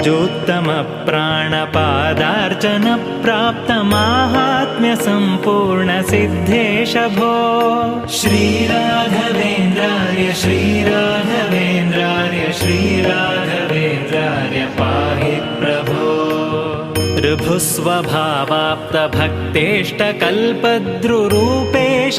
ऋजोत्तमप्राणपादार्चनप्राप्तमाहात्म्यसम्पूर्णसिद्धेश भो श्रीराघवेन्द्राय श्रीराघवेन्द्राय श्रीराघवेन्द्राय पाहि प्रभो। ऋभुस्वभावाप्तभक्तेष्टकल्पद्रुरूपेश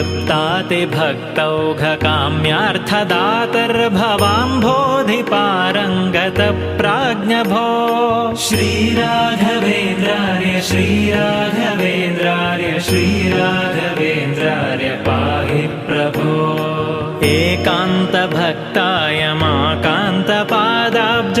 तृप्तातिभक्तौघकाम्यार्थदातर्भवाम्भोधिपारङ्गतप्राज्ञभो श्रीराघवेन्द्राय श्रीराघवेन्द्राय श्रीराघवेन्द्राय पाहि प्रभो। एकान्तभक्ताय माकान्तपादाब्ज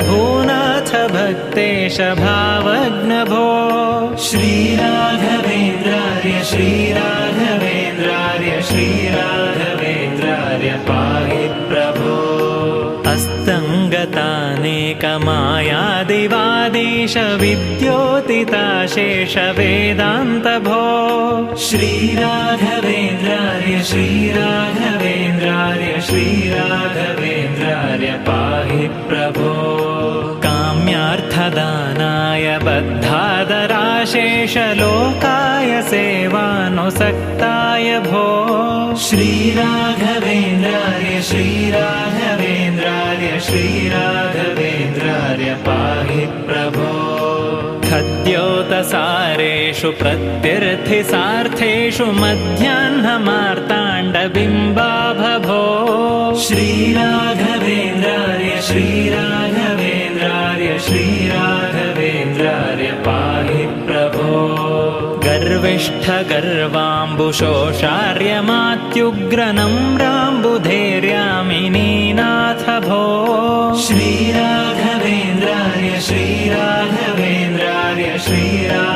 भूनाथ भक्तेश भावग्नभो। श्रीराघवेन्द्राय श्रीराघवेन्द्राय अस्तङ्गतानेकमायादिवादीश विद्योतिताशेष वेदान्तभो श्रीराघवेन्द्राय श्रीराघवेन्द्राय श्रीराघवेन्द्राय पाहि प्रभो काम्यार्थदानाय बद्धादराशेषलोकाय सेवानुसक्ताय भो। श्रीराघवेन्द्रार्य श्रीराघवेन्द्रार्य श्रीराघवेन्द्रार्य पाहि प्रभो। खद्योतसारेषु प्रत्यर्थिसार्थेषु मध्याह्नमार्ताण्डबिम्बाभभो। श्रीराघवेन्द्रार्य श्रीराघवेन्द्रार्य गर्विष्ठगर्वाम्बुशोषार्यमात्युग्रनम्राम्बुधैर्यामिनीनाथ भो श्रीराघवेन्द्रार्य श्रीराघवेन्द्रार्य श्रीराघवेन्द्रार्य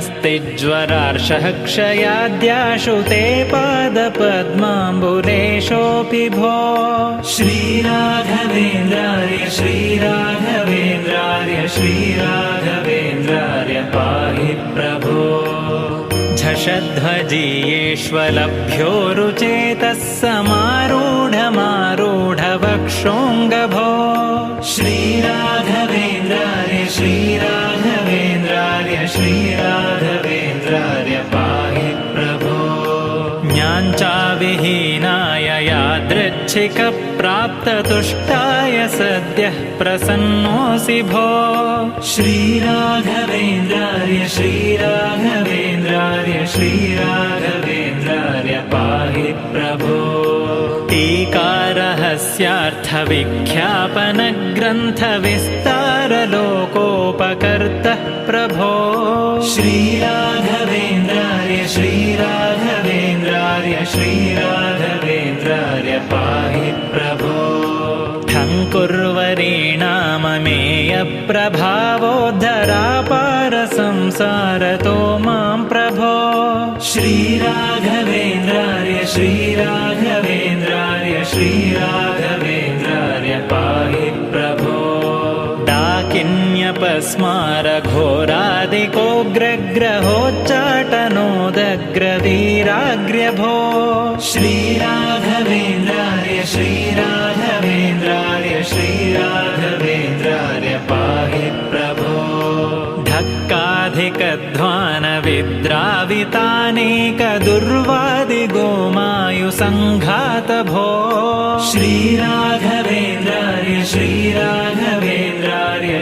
हि नस्तिज्वरार्षः क्षयाद्याशु ते पादपद्माम्बुलेशोऽपि भो। श्रीराघवेन्द्रार्य श्रीराघवेन्द्रार्य श्रीराघवेन्द्रार्य पाहि प्रभो। झषध्वजीयेष्वलभ्यो रुचेतः समारूढमारूढवक्षोऽङ्गभो श्रीराघवेन्द्रार्य श्रीराघवेन्द्रार्य ज्ञाञ्चाविहीनाय यादृच्छिकप्राप्ततुष्टाय सद्यः प्रसन्नोऽसि भो। श्रीराघवेन्द्रार्य श्रीराघवेन्द्रार्य श्रीराघवेन्द्रार्य पाहि प्रभो। टीकारहस्यार्थविख्यापनग्रन्थविस्तारलोकोपकर्तः प्रभो। श्रीराघवेन्द्रार्य श्रीराघवेन्द्रार्य श्रीराघवेन्द्रार्य पाहि प्रभो। ठङ्कुर्वरीणाममेयप्रभावोद्धरापारसंसारतो मां प्रभो। श्रीराघवेन्द्रार्य श्रीराघवेन्द्रार्य श्रीराघवेन्द्रार्य डाकिन्यपस्मारघोरादिकोग्रग्रहोच्चाटनोदग्रवीराग्र्यभो श्रीराघवेन्द्रार्य श्रीराघवेन्द्रार्य श्रीराघवेन्द्रार्य पाहि प्रभो। धक्काधिकध्वानविद्रावितानेकदुर्वादिगोमायुसङ्घातभो। श्रीराघवेन्द्रार्य श्रीराघवेन्द्रार्य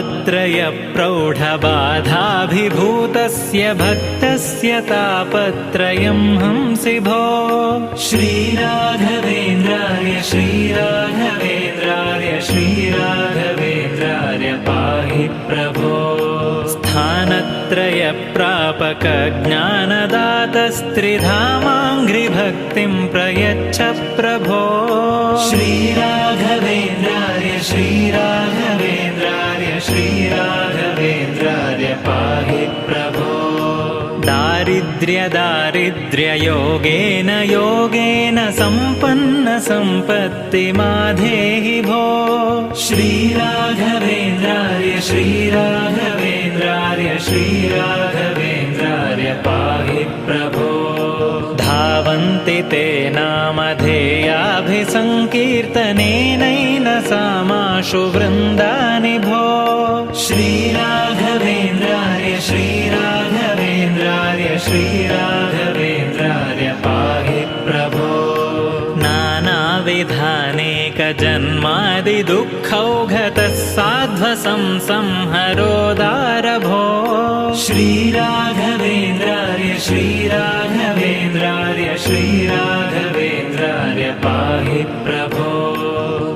तापत्रयप्रौढबाधाभिभूतस्य भक्तस्य तापत्रयं हंसि भो। श्रीराघवेन्द्रार्य श्रीराघवेन्द्रार्य श्रीराघवेन्द्रार्य पाहि प्रभो स्थानत्रयप्रापकज्ञानदातस्त्रिधामाङ्घ्रिभक्तिं प्रयच्छ प्रभो। श्रीराघवेन्द्रार्य श्रीराघवेन्द्रार्य श्रीराघवेन्द्रार्य पाहि प्रभो। दारिद्र्यदारिद्र्ययोगेन योगेन सम्पन्नसम्पत्तिमाधेहि भो। श्रीराघवेन्द्रार्य श्रीराघवेन्द्रार्य श्रीराघवेन्द्रार्य पाहि प्रभो। धावन्ति ते नामधेयाभिसङ्कीर्तनेनैन सामाशु वृन्दानि भो। श्रीराघवेन्द्रार्य श्रीराघवेन्द्रार्य श्रीराघवेन्द्रार्य पाहि प्रभो। नानाविधानेकजन्मादिदुःखौघतः संहरोदारभो। श्रीराघवेन्द्रार्य श्रीराघवेन्द्रार्य श्रीराघवेन्द्रार्य पाहि प्रभो।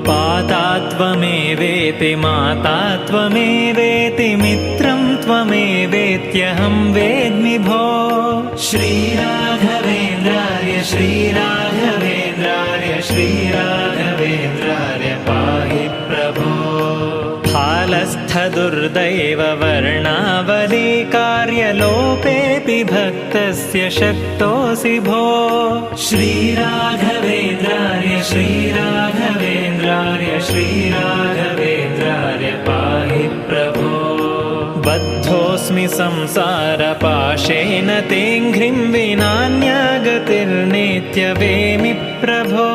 पाता त्वमेवेति माता त्वमेवेति मित्रं त्वमेवेत्यहं वेद्मि भो श्रीराघवेन्द्रार्य श्रीराघवेन्द्रार्य श्रीराघवेन्द्रार्य फालस्थदुर्दैववर्णावली कार्यलोपेऽपि भक्तस्य शक्तोऽसि भो। श्रीराघवेन्द्रार्य श्रीराघवेन्द्रार्य श्रीराघवेन्द्रार्य पाहि प्रभो। बद्धोऽस्मि संसारपाशेन तेङ्घ्रिं विनान्या गतिर्नेत्यवेमि प्रभो